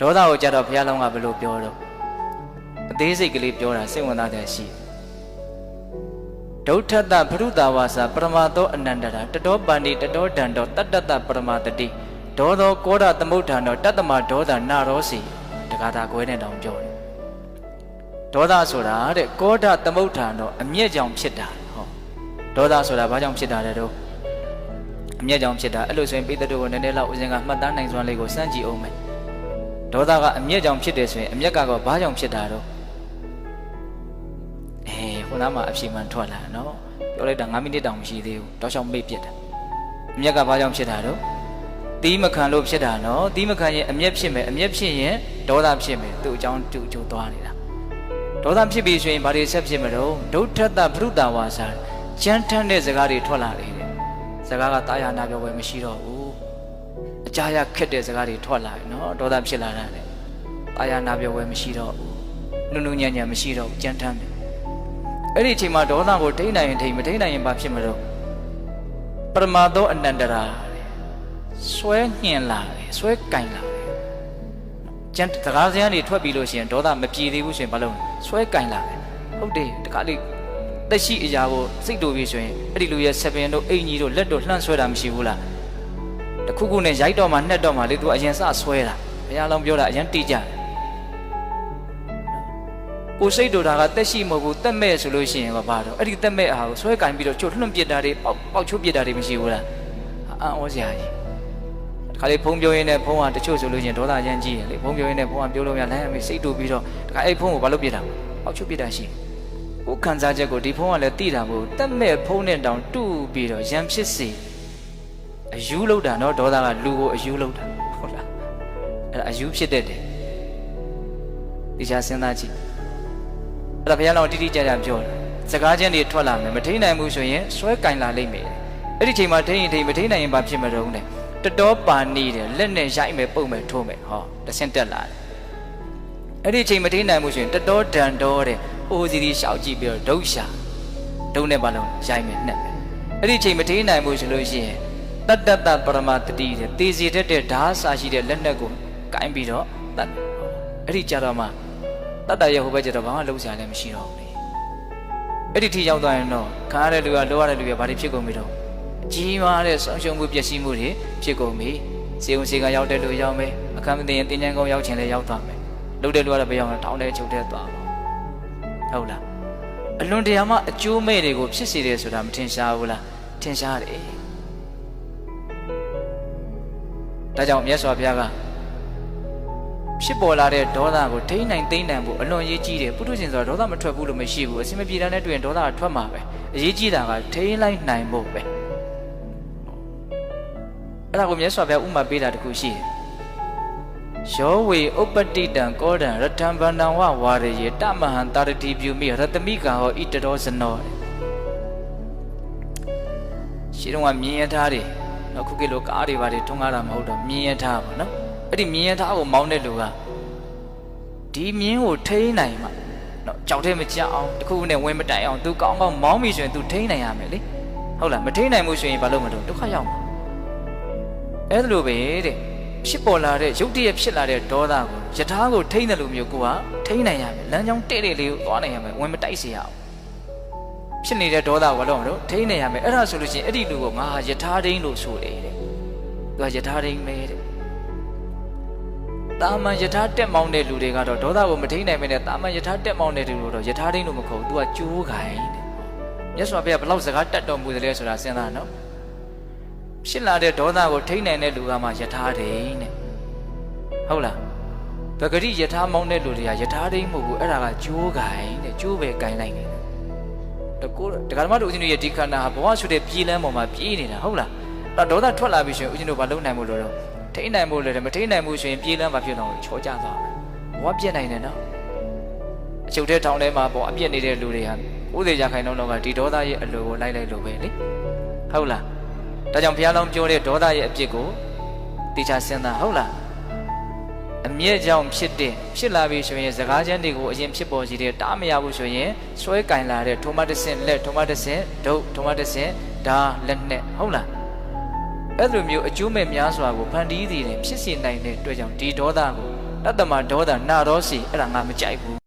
ဒေါသကိုကြတော့ဘုရားလုံးကဘယ်လိုပြောတော့အသေးစိတ်ကလေးပြောတာစိတ်ဝင်စားတဲ့ရှိဒုဋ္ဌတပရုတာဝါစာပရမသောအနန္တရာတတောပန္တိတတောဒန္တောတတ္တတပရမတတိဒေါသောကောဒသမုဋ္ဌာနောတတ္တမဒေါသနာရောစီတက္ကတာကွဲနဲ့တောင်ပြောတယ်ဒေါသဆိုတာတဲ့ကောဒသမုဋ္ဌာနောအမျက်ကြောင့်ဖြစ်တာဟောဒေါသဆိုတာဘာကြောင့်ဖြစ်တာလဲတော့အမျက်ကြောင့်ဖြစ်တာအဲ့လိုဆိုရင်ပိဿတုကိုနည်းနည်းလောက်ဦးဇင်ကမှတ်သားနိုင်စွမ်းလေးကိုစမ်းကြည့်အောင်မယ် ဒေါသကအမျက်ကြောင့်ဖြစ်တယ်ဆိုရင်အမျက်ကတော့ဘာကြောင့်ဖြစ်တာတော့အေးခုနမှအဖြေမှန်ထွက်လာနော်ပြောလိုက်တာ9မိနစ်တောင်မရှိသေးဘူးတောက်လျှောက်မိတ်ပြစ်တာအမျက်ကဘာကြောင့်ဖြစ်တာတော့တီးမခံလို့ဖြစ်တာနော်တီးမခံရင်အမျက်ဖြစ်မယ်အမျက်ဖြစ်ရင်ဒေါသဖြစ်မယ်သူ့အကြောင်းသူ့အကျိုးသွားနေတာဒေါသဖြစ်ပြီဆိုရင်ဘာတွေဆက်ဖြစ်မလို့ဒုဋ္ဌတပရုတာဝါစာကြမ်းထမ်းတဲ့စကားတွေထွက်လာတယ်တဲ့စကားကတာယာနာပြောပဲမရှိတော့ဘူး အကြာရခက်တဲ့စကားတွေထွက်လာတယ်နော်ဒေါသဖြစ်လာတာတဲ့တာယာနာပြောပဲမရှိတော့ဘူးနုနုညံ့ညံ့မရှိတော့ဘူးကြမ်းထမ်းတယ်အဲ့ဒီအချိန်မှာဒေါသကိုထိန်းနိုင်ရင်ထိန်းမထိန်းနိုင်ရင်ဘာဖြစ်မလို့ပရမသောအနန္တရာတဲ့ဆွဲညှင်လာတယ်ဆွဲကင်လာတယ်ကျန်တကားစရန်တွေထွက်ပြီးလို့ရှိရင်ဒေါသမပြေသေးဘူးဆိုရင်ဘာလုပ်လဲဆွဲကင်လာတယ်ဟုတ်တယ်တခါလေးတက်ရှိအရာကိုစိတ်တူပြီဆိုရင်အဲ့ဒီလူရဲ့ဆပင်တို့အိမ်ကြီးတို့လက်တို့လှန့်ဆွဲတာမရှိဘူးလား တခုခုနဲ့ရိုက်တော့မှနှက်တော့မှလေသူအရင်စဆွဲတာဘုရားလုံးပြောတာအရင်တိကြတယ်ကိုစိတ်တို့တာကတက်ရှိမဟုတ်ဘူးတက်မဲ့ဆိုလို့ရှိရင်ဘာတော့အဲ့ဒီတက်မဲ့အားကိုဆွဲကင်ပြီးတော့ချို့လွှင့်ပစ်တာတွေပေါက်ပေါက်ချိုးပစ်တာတွေမရှိဘူးလားအံ့ဩစရာကြီးတခါလေးဖုံးပြောရင်းနဲ့ဖုံးကတချို့ဆိုလို့ရှိရင်ဒေါသရမ်းကြီးရင်လေဖုံးပြောရင်းနဲ့ဖုံးကပြောလို့မရလမ်းရမေးစိတ်တူပြီးတော့တခါအဲ့ဖုံးကိုဘာလို့ပစ်တာပေါက်ချိုးပစ်တာရှိကိုခံစားချက်ကိုဒီဖုံးကလည်းတိတာမဟုတ်တက်မဲ့ဖုံးနဲ့တောင်တူပြီးတော့ရံဖြစ်စေ အယူလောက်တာနော်ဒေါသကလူကိုအယူလောက်တာဟုတ်လားအဲ့ဒါအယူဖြစ်တတ်တယ်ဒီချာစဉ်းစားကြည့်အဲ့ဒါဘုရားတော်တိတိကျကျပြောတယ်စကားချင်းတွေထွက်လာမယ်မထိနိုင်ဘူးဆိုရင်ဆွဲကင်လာလိမ့်မယ်အဲ့ဒီချိန်မှာထိရင်ထိမထိနိုင်ရင်ဘာဖြစ်မလို့လဲတတော်ပါနေတယ်လက်နဲ့ရိုက်မယ်ပုတ်မယ်ထိုးမယ်ဟောတဆင့်တက်လာတယ်အဲ့ဒီချိန်မထိနိုင်ဘူးဆိုရင်တတော်ဒန်တော်တဲ့အိုစီဒီရှောက်ကြည့်ပြီးတော့ဒုတ်ရှာဒုတ်နဲ့ဘာလို့ရိုက်မယ်နှက်မယ်အဲ့ဒီချိန်မထိနိုင်ဘူးဆိုလို့ရှိရင် တတ္တတပရမတတိတဲ့တေစီတတ်တဲ့ဓာစာရှိတဲ့လက်နက်ကိုကင်ပြီးတော့တတ်တယ်အဲ့ဒီကြတော့မှတတ္တရဲ့ဟိုဘက်ကျတော့ဘာမှလုံးစရာလည်းမရှိတော့ဘူးလေအဲ့ဒီထိရောက်သွားရင်တော့ခါရတဲ့လူကလိုရတဲ့လူကဘာတွေဖြစ်ကုန်ပြီတော့ကြီးမားတဲ့ဆုံးရှုံးမှုပျက်စီးမှုတွေဖြစ်ကုန်ပြီစေုံစေကရောက်တဲ့လူရောက်မယ်အခမ်းမသိရင်တင်ញံကုန်းရောက်ချင်လဲရောက်သွားမယ်လုပ်တဲ့လူကတော့ဘယ်ရောက်လဲတောင်းတဲ့ချုပ်တဲ့သွားပါဟုတ်လားအလွန်တရာမှအကျိုးမဲ့တွေကိုဖြစ်စေတယ်ဆိုတာမထင်ရှားဘူးလားထင်ရှားတယ် ဒါကြောင့်မြတ်စွာဘုရားကဖြစ်ပေါ်လာတဲ့ဒေါသကိုထိန်းနိုင်သိမ့်နိုင်ဖို့အလွန်ရေးကြီးတယ်ပုထုရှင်ဆိုတာဒေါသမထွက်ဘူးလို့မရှိဘူးအစင်မပြေတာနဲ့တွေ့ရင်ဒေါသကထွက်မှာပဲအရေးကြီးတာကထိန်းလိုက်နိုင်ဖို့ပဲအဲ့ဒါကိုမြတ်စွာဘုရားဥမာပေးတာတခုရှိတယ်ယောဝေဥပတ္တိတံကောဒံရထံဗန္တံဝဝါရယေတမဟံတာရတိပြုမိရတမိကဟောဣတရောဇနောရှိတော့ကမြင်ရထားတယ် နော်ခုခေတ်လိုကားတွေပါတယ်ထုံးကားတာမဟုတ်တော့မြင်ရထားပါနော်အဲ့ဒီမြင်ရထားကိုမောင်းတဲ့လူကဒီမြင်းကိုထိန်းနိုင်မှာနော်ကြောက်တဲ့မကြောက်အောင်တခုခုနဲ့ဝင်မတိုင်အောင်သူကောင်းကောင်းမောင်းပြီဆိုရင်သူထိန်းနိုင်ရမယ်လေဟုတ်လားမထိန်းနိုင်ဘူးဆိုရင်ဘာလို့မလုပ်ဒုက္ခရောက်မှာအဲ့ဒါလိုပဲတဲ့ဖြစ်ပေါ်လာတဲ့ရုပ်တရက်ဖြစ်လာတဲ့ဒေါသကိုယထာကိုထိန်းတယ်လို့မျိုးကိုကထိန်းနိုင်ရမယ်လမ်းကြောင်းတဲ့တဲ့လေးကိုသွားနိုင်ရမယ်ဝင်မတိုက်စေရအောင် ဖြစ်နေတဲ့ဒေါသကိုဘာလို့မလို့ထိန်းနိုင်ရမယ်အဲ့ဒါဆိုလို့ရှိရင်အဲ့ဒီလူကိုငါဟာယထာဒိန်းလို့ဆိုတယ်တဲ့သူကယထာဒိန်းပဲတဲ့တာမန်ယထာတက်မောင်းတဲ့လူတွေကတော့ဒေါသကိုမထိန်းနိုင်မနဲ့တာမန်ယထာတက်မောင်းတဲ့လူတို့တော့ယထာဒိန်းလို့မခေါ်ဘူး तू ကကြိုးခိုင်းတဲ့မြတ်စွာဘုရားဘလောက်စကားတတ်တော်မူတယ်လဲဆိုတာစဉ်းစားနော်ဖြစ်လာတဲ့ဒေါသကိုထိန်းနိုင်တဲ့လူကမှယထာဒိန်းတဲ့ဟုတ်လားပဂရိယထာမောင်းတဲ့လူတွေကယထာဒိန်းမဟုတ်ဘူးအဲ့ဒါကကြိုးခိုင်းတဲ့ကြိုးပဲခိုင်းလိုက်နေတယ် တကူဒကာဓမ္မတို့ဦးဇင်းတို့ရဲ့ဒီခန္ဓာဟာဘဝဆိုတဲ့ပြည်လမ်းပေါ်မှာပြေးနေတာဟုတ်လားအဲ့တော့ဒေါသထွက်လာပြီဆိုရင်ဦးဇင်းတို့ဘာလုပ်နိုင်မို့လို့တော့ထိနိုင်မို့လဲမထိနိုင်ဘူးဆိုရင်ပြေးလမ်းမှာဖြစ်တော့ချောကြသွားမယ်ဘဝပြက်နိုင်တယ်နော်အချုပ်တဲ့ထောင်ထဲမှာပေါ့အပြက်နေတဲ့လူတွေဟာဥဒေကြခိုင်တော့တော့ကဒီဒေါသရဲ့အလိုကိုလိုက်လိုက်လို့ပဲလေဟုတ်လားဒါကြောင့်ဘုရားလောင်းပြောတဲ့ဒေါသရဲ့အပြစ်ကိုတေချာစဉ်းစားဟုတ်လား အမျက်ကြောင့်ဖြစ်တဲ့ဖြစ်လာပြီဆိုရင်စကားချမ်းတွေကိုအရင်ဖြစ်ပေါ်စီတဲ့တားမရဘူးဆိုရင်ဆွဲကင်လာတဲ့ထိုမတဆင်လက်ထိုမတဆင်ဒုတ်ထိုမတဆင်ဒါလက်နဲ့ဟုတ်လားအဲ့လိုမျိုးအကျိုးမဲ့များစွာကိုဖန်တီးသည်နဲ့ဖြစ်စေနိုင်တဲ့အတွက်ကြောင့်ဒီဒေါသကိုတတ္တမဒေါသနာတော်စီအဲ့ဒါငါမကြိုက်ဘူး